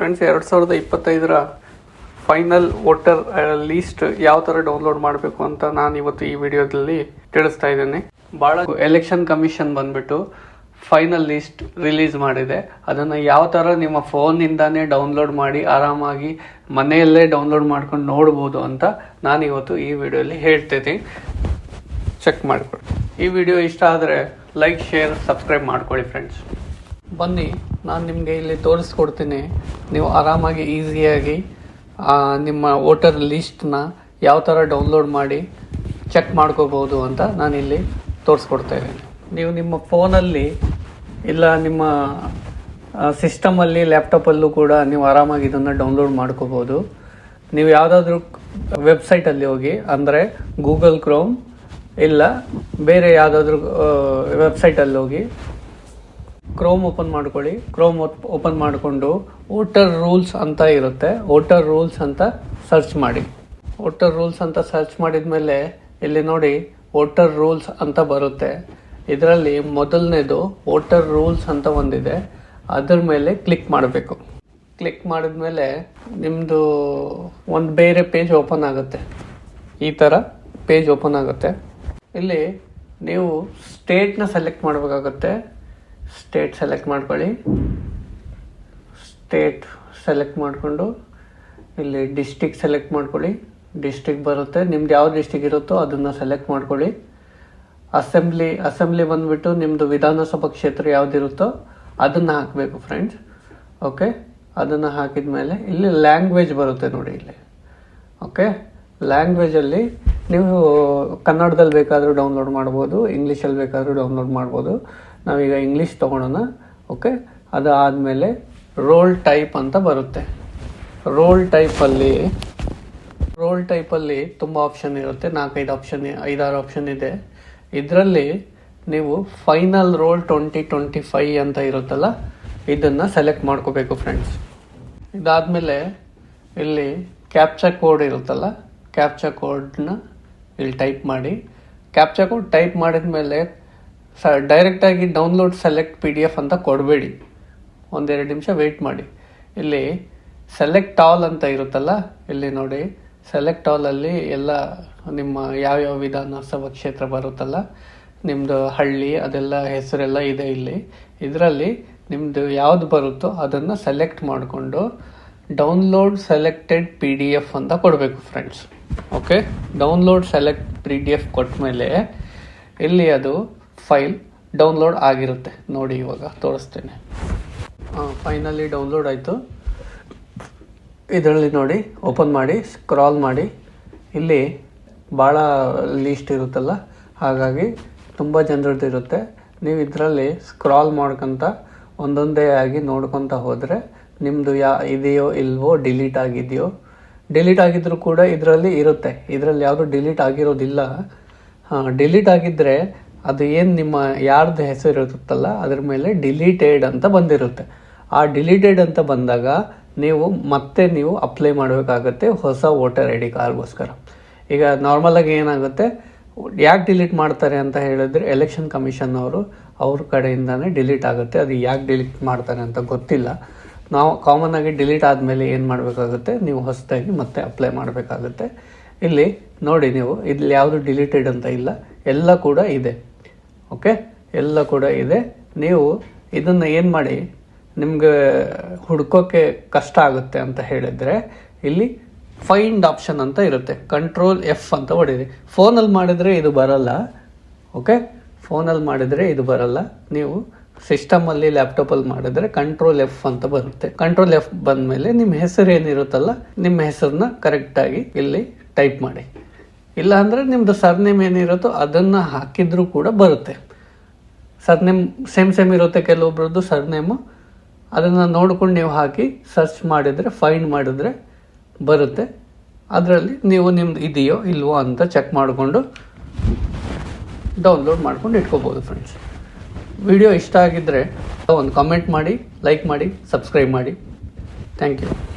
Friends, ಎರಡು ಸಾವಿರದ ಇಪ್ಪತ್ತೈದರ ಫೈನಲ್ ವೋಟರ್ ಲೀಸ್ಟ್ ಯಾವ ಥರ ಡೌನ್ಲೋಡ್ ಮಾಡಬೇಕು ಅಂತ ನಾನು ಇವತ್ತು ಈ ವಿಡಿಯೋದಲ್ಲಿ ತಿಳಿಸ್ತಾ ಇದ್ದೇನೆ. ಭಾಳ ಎಲೆಕ್ಷನ್ ಕಮಿಷನ್ ಬಂದ್ಬಿಟ್ಟು ಫೈನಲ್ ಲಿಸ್ಟ್ ರಿಲೀಸ್ ಮಾಡಿದೆ. ಅದನ್ನು ಯಾವ ಥರ ನಿಮ್ಮ ಫೋನಿಂದಾನೇ ಡೌನ್ಲೋಡ್ ಮಾಡಿ ಆರಾಮಾಗಿ ಮನೆಯಲ್ಲೇ ಡೌನ್ಲೋಡ್ ಮಾಡ್ಕೊಂಡು ನೋಡ್ಬೋದು ಅಂತ ನಾನು ಇವತ್ತು ಈ ವಿಡಿಯೋಲಿ ಹೇಳ್ತೀನಿ. ಚೆಕ್ ಮಾಡಿಕೊಡಿ ಈ ವಿಡಿಯೋ ಇಷ್ಟ ಆದರೆ ಲೈಕ್, ಶೇರ್, ಸಬ್ಸ್ಕ್ರೈಬ್ ಮಾಡ್ಕೊಳ್ಳಿ, ಫ್ರೆಂಡ್ಸ್. ಬನ್ನಿ, ನಾನು ನಿಮಗೆ ಇಲ್ಲಿ ತೋರಿಸ್ಕೊಡ್ತೀನಿ. ನೀವು ಆರಾಮಾಗಿ, ಈಸಿಯಾಗಿ ನಿಮ್ಮ ವೋಟರ್ ಲಿಸ್ಟ್ನ ಯಾವ ಥರ ಡೌನ್ಲೋಡ್ ಮಾಡಿ ಚೆಕ್ ಮಾಡ್ಕೋಬೋದು ಅಂತ ನಾನಿಲ್ಲಿ ತೋರಿಸ್ಕೊಡ್ತಾ ಇದ್ದೀನಿ. ನೀವು ನಿಮ್ಮ ಫೋನಲ್ಲಿ ಇಲ್ಲ ನಿಮ್ಮ ಸಿಸ್ಟಮಲ್ಲಿ, ಲ್ಯಾಪ್ಟಾಪಲ್ಲೂ ಕೂಡ ನೀವು ಆರಾಮಾಗಿ ಇದನ್ನು ಡೌನ್ಲೋಡ್ ಮಾಡ್ಕೋಬೋದು ನೀವು ಯಾವುದಾದ್ರೂ ವೆಬ್ಸೈಟಲ್ಲಿ ಹೋಗಿ, ಅಂದರೆ ಗೂಗಲ್ ಕ್ರೋಮ್ ಇಲ್ಲ ಬೇರೆ ಯಾವುದಾದ್ರೂ ವೆಬ್ಸೈಟಲ್ಲಿ ಹೋಗಿ ಕ್ರೋಮ್ ಓಪನ್ ಮಾಡ್ಕೊಳ್ಳಿ. ಕ್ರೋಮ್ ಓಪನ್ ಮಾಡಿಕೊಂಡು ವೋಟರ್ ರೂಲ್ಸ್ ಅಂತ ಇರುತ್ತೆ. ವೋಟರ್ ರೂಲ್ಸ್ ಅಂತ ಸರ್ಚ್ ಮಾಡಿ. ವೋಟರ್ ರೂಲ್ಸ್ ಅಂತ ಸರ್ಚ್ ಮಾಡಿದ ಮೇಲೆ ಇಲ್ಲಿ ನೋಡಿ ವೋಟರ್ ರೂಲ್ಸ್ ಅಂತ ಬರುತ್ತೆ. ಇದರಲ್ಲಿ ಮೊದಲನೇದು ವೋಟರ್ ರೂಲ್ಸ್ ಅಂತ ಒಂದಿದೆ. ಅದ್ರ ಮೇಲೆ ಕ್ಲಿಕ್ ಮಾಡಬೇಕು. ಕ್ಲಿಕ್ ಮಾಡಿದ್ಮೇಲೆ ನಿಮ್ಮದು ಒಂದು ಬೇರೆ ಪೇಜ್ ಓಪನ್ ಆಗುತ್ತೆ. ಈ ಥರ ಪೇಜ್ ಓಪನ್ ಆಗುತ್ತೆ. ಇಲ್ಲಿ ನೀವು ಸ್ಟೇಟ್ನ ಸೆಲೆಕ್ಟ್ ಮಾಡಬೇಕಾಗುತ್ತೆ. ಸ್ಟೇಟ್ ಸೆಲೆಕ್ಟ್ ಮಾಡ್ಕೊಳ್ಳಿ. ಸ್ಟೇಟ್ ಸೆಲೆಕ್ಟ್ ಮಾಡಿಕೊಂಡು, ಇಲ್ಲಿ ಡಿಸ್ಟಿಕ್ ಸೆಲೆಕ್ಟ್ ಮಾಡ್ಕೊಳ್ಳಿ. ಡಿಸ್ಟಿಕ್ ಬರುತ್ತೆ. ನಿಮ್ದು ಯಾವ ಡಿಸ್ಟಿಕ್ ಇರುತ್ತೋ ಅದನ್ನು ಸೆಲೆಕ್ಟ್ ಮಾಡ್ಕೊಳ್ಳಿ. ಅಸೆಂಬ್ಲಿ ಅಸೆಂಬ್ಲಿ ಬಂದ್ಬಿಟ್ಟು ನಿಮ್ಮದು ವಿಧಾನಸಭಾ ಕ್ಷೇತ್ರ ಯಾವುದಿರುತ್ತೋ ಅದನ್ನು ಹಾಕಬೇಕು ಫ್ರೆಂಡ್ಸ್ ಓಕೆ ಅದನ್ನು ಹಾಕಿದ ಮೇಲೆ ಇಲ್ಲಿ ಲ್ಯಾಂಗ್ವೇಜ್ ಬರುತ್ತೆ ನೋಡಿ ಇಲ್ಲಿ. ಓಕೆ ಲ್ಯಾಂಗ್ವೇಜಲ್ಲಿ ನೀವು ಕನ್ನಡದಲ್ಲಿ ಬೇಕಾದರೂ ಡೌನ್ಲೋಡ್ ಮಾಡ್ಬೋದು ಇಂಗ್ಲೀಷಲ್ಲಿ ಬೇಕಾದರೂ ಡೌನ್ಲೋಡ್ ಮಾಡ್ಬೋದು. ನಾವೀಗ ಇಂಗ್ಲೀಷ್ ತೊಗೊಳೋಣ ಓಕೆ ಅದಾದಮೇಲೆ ರೋಲ್ ಟೈಪ್ ಅಂತ ಬರುತ್ತೆ. ರೋಲ್ ಟೈಪಲ್ಲಿ ರೋಲ್ ಟೈಪಲ್ಲಿ ತುಂಬ ಆಪ್ಷನ್ ಇರುತ್ತೆ. ನಾಲ್ಕೈದು ಆಪ್ಷನ್ ಐದಾರು ಆಪ್ಷನ್ ಇದೆ. ಇದರಲ್ಲಿ ನೀವು final roll twenty twenty five ಅಂತ ಇರುತ್ತಲ್ಲ, ಇದನ್ನು ಸೆಲೆಕ್ಟ್ ಮಾಡ್ಕೋಬೇಕು ಫ್ರೆಂಡ್ಸ್ ಇದಾದಮೇಲೆ ಇಲ್ಲಿ ಕ್ಯಾಪ್ಚಾ ಕೋಡ್ ಇರುತ್ತಲ್ಲ ಕ್ಯಾಪ್ಚಾ ಕೋಡ್ನ ಇಲ್ಲಿ ಟೈಪ್ ಮಾಡಿ. ಕ್ಯಾಪ್ಚಾ ಕೋಡ್ ಟೈಪ್ ಮಾಡಿದ ಮೇಲೆ ಸ ಡೈರೆಕ್ಟಾಗಿ download select P D F ಅಂತ ಕೊಡಬೇಡಿ. ಒಂದೆರಡು ನಿಮಿಷ ವೆಯ್ಟ್ ಮಾಡಿ. ಇಲ್ಲಿ ಸೆಲೆಕ್ಟ್ ಆಲ್ ಅಂತ ಇರುತ್ತಲ್ಲ, ಇಲ್ಲಿ ನೋಡಿ. ಸೆಲೆಕ್ಟ್ ಆಲಲ್ಲಿ ಎಲ್ಲ ನಿಮ್ಮ ಯಾವ್ಯಾವ ವಿಧಾನಸಭಾ ಕ್ಷೇತ್ರ ಬರುತ್ತಲ್ಲ ನಿಮ್ಮದು ಹಳ್ಳಿ, ಅದೆಲ್ಲ ಹೆಸರೆಲ್ಲ ಇದೆ ಇಲ್ಲಿ. ಇದರಲ್ಲಿ ನಿಮ್ಮದು ಯಾವುದು ಬರುತ್ತೋ ಅದನ್ನು ಸೆಲೆಕ್ಟ್ ಮಾಡಿಕೊಂಡು download selected P D F ಅಂತ ಕೊಡಬೇಕು friends okay download select P D F ಕೊಟ್ಟ ಮೇಲೆ ಇಲ್ಲಿ ಅದು ಫೈಲ್ ಡೌನ್ಲೋಡ್ ಆಗಿರುತ್ತೆ. ನೋಡಿ ಇವಾಗ ತೋರಿಸ್ತೇನೆ. ಫೈನಲಿ ಡೌನ್ಲೋಡ್ ಆಯಿತು. ಇದರಲ್ಲಿ ನೋಡಿ ಓಪನ್ ಮಾಡಿ ಸ್ಕ್ರಾಲ್ ಮಾಡಿ. ಇಲ್ಲಿ ಭಾಳ ಲೀಸ್ಟ್ ಇರುತ್ತಲ್ಲ, ಹಾಗಾಗಿ ತುಂಬ ಜನರದ್ದು ಇರುತ್ತೆ. ನೀವು ಇದರಲ್ಲಿ ಸ್ಕ್ರಾಲ್ ಮಾಡ್ಕೊತ ಒಂದೊಂದೇ ಆಗಿ ನೋಡ್ಕೊತ ಹೋದರೆ ನಿಮ್ಮದು ಯಾ, ಇದೆಯೋ ಇಲ್ವೋ ಡಿಲೀಟ್ ಆಗಿದೆಯೋ. ಡಿಲೀಟ್ ಆಗಿದ್ದರೂ ಕೂಡ ಇದರಲ್ಲಿ ಇರುತ್ತೆ. ಇದರಲ್ಲಿ ಯಾವುದು ಡಿಲೀಟ್ ಆಗಿರೋದಿಲ್ಲ. ಡಿಲೀಟ್ ಆಗಿದ್ದರೆ ಅದು ಏನು ನಿಮ್ಮ ಯಾರ್ದು ಹೆಸರು ಇರುತ್ತಲ್ಲ ಅದ್ರ ಮೇಲೆ ಡಿಲೀಟೆಡ್ ಅಂತ ಬಂದಿರುತ್ತೆ. ಆ ಡಿಲೀಟೆಡ್ ಅಂತ ಬಂದಾಗ ನೀವು ಮತ್ತೆ ನೀವು ಅಪ್ಲೈ ಮಾಡಬೇಕಾಗತ್ತೆ ಹೊಸ ವೋಟರ್ ಐ ಡಿ ಕಾರ್ಡ್ಗೋಸ್ಕರ. ಈಗ ನಾರ್ಮಲಾಗಿ ಏನಾಗುತ್ತೆ? ಯಾಕೆ ಡಿಲೀಟ್ ಮಾಡ್ತಾರೆ ಅಂತ ಹೇಳಿದ್ರೆ ಎಲೆಕ್ಷನ್ ಕಮಿಷನ್ ಅವರು ಅವ್ರ ಕಡೆಯಿಂದನೇ ಡಿಲೀಟ್ ಆಗುತ್ತೆ. ಅದು ಯಾಕೆ ಡಿಲೀಟ್ ಮಾಡ್ತಾರೆ ಅಂತ ಗೊತ್ತಿಲ್ಲ. ನಾವು ಕಾಮನ್ ಆಗಿ ಡಿಲೀಟ್ ಆದಮೇಲೆ ಏನು ಮಾಡಬೇಕಾಗುತ್ತೆ? ನೀವು ಹೊಸದಾಗಿ ಮತ್ತೆ ಅಪ್ಲೈ ಮಾಡಬೇಕಾಗುತ್ತೆ. ಇಲ್ಲಿ ನೋಡಿ ನೀವು, ಇಲ್ಲಿ ಯಾವುದು ಡಿಲೀಟೆಡ್ ಅಂತ ಇಲ್ಲ. ಎಲ್ಲ ಕೂಡ ಇದೆ. ಓಕೆ ಎಲ್ಲ ಕೂಡ ಇದೆ. ನೀವು ಇದನ್ನು ಏನು ಮಾಡಿ, ನಿಮಗೆ ಹುಡ್ಕೋಕ್ಕೆ ಕಷ್ಟ ಆಗುತ್ತೆ ಅಂತ ಹೇಳಿದರೆ, ಇಲ್ಲಿ ಫೈಂಡ್ ಆಪ್ಷನ್ ಅಂತ ಇರುತ್ತೆ. ಕಂಟ್ರೋಲ್ ಎಫ್ ಅಂತ ಹೊಡೀರಿ. ಫೋನಲ್ಲಿ ಮಾಡಿದರೆ ಇದು ಬರಲ್ಲ. ಓಕೆ ಫೋನಲ್ಲಿ ಮಾಡಿದರೆ ಇದು ಬರಲ್ಲ. ನೀವು ಸಿಸ್ಟಮಲ್ಲಿ ಲ್ಯಾಪ್ಟಾಪಲ್ಲಿ ಮಾಡಿದರೆ ಕಂಟ್ರೋಲ್ ಎಫ್ ಅಂತ ಬರುತ್ತೆ. ಕಂಟ್ರೋಲ್ ಎಫ್ ಬಂದಮೇಲೆ ನಿಮ್ಮ ಹೆಸರು ಏನಿರುತ್ತಲ್ಲ, ನಿಮ್ಮ ಹೆಸರನ್ನ ಕರೆಕ್ಟಾಗಿ ಇಲ್ಲಿ ಟೈಪ್ ಮಾಡಿ. ಇಲ್ಲ ಅಂದರೆ ನಿಮ್ಮದು ಸರ್ನೇಮ್ ಏನಿರುತ್ತೋ ಅದನ್ನು ಹಾಕಿದ್ರೂ ಕೂಡ ಬರುತ್ತೆ. ಸರ್ನೇಮ್, ಸೇಮ್ ಸೇಮ್ ಇರುತ್ತೆ ಕೆಲವೊಬ್ರದ್ದು ಸರ್ನೇಮು. ಅದನ್ನು ನೋಡ್ಕೊಂಡು ನೀವು ಹಾಕಿ ಸರ್ಚ್ ಮಾಡಿದರೆ ಫೈಂಡ್ ಮಾಡಿದ್ರೆ ಬರುತ್ತೆ. ಅದರಲ್ಲಿ ನೀವು ನಿಮ್ದು ಇದೆಯೋ ಇಲ್ವೋ ಅಂತ ಚೆಕ್ ಮಾಡಿಕೊಂಡು ಡೌನ್ಲೋಡ್ ಮಾಡ್ಕೊಂಡು ಇಟ್ಕೋಬೋದು ಫ್ರೆಂಡ್ಸ್ ವಿಡಿಯೋ ಇಷ್ಟ ಆಗಿದ್ದರೆ ಒಂದು ಕಾಮೆಂಟ್ ಮಾಡಿ ಲೈಕ್ ಮಾಡಿ ಸಬ್ಸ್ಕ್ರೈಬ್ ಮಾಡಿ. Thank you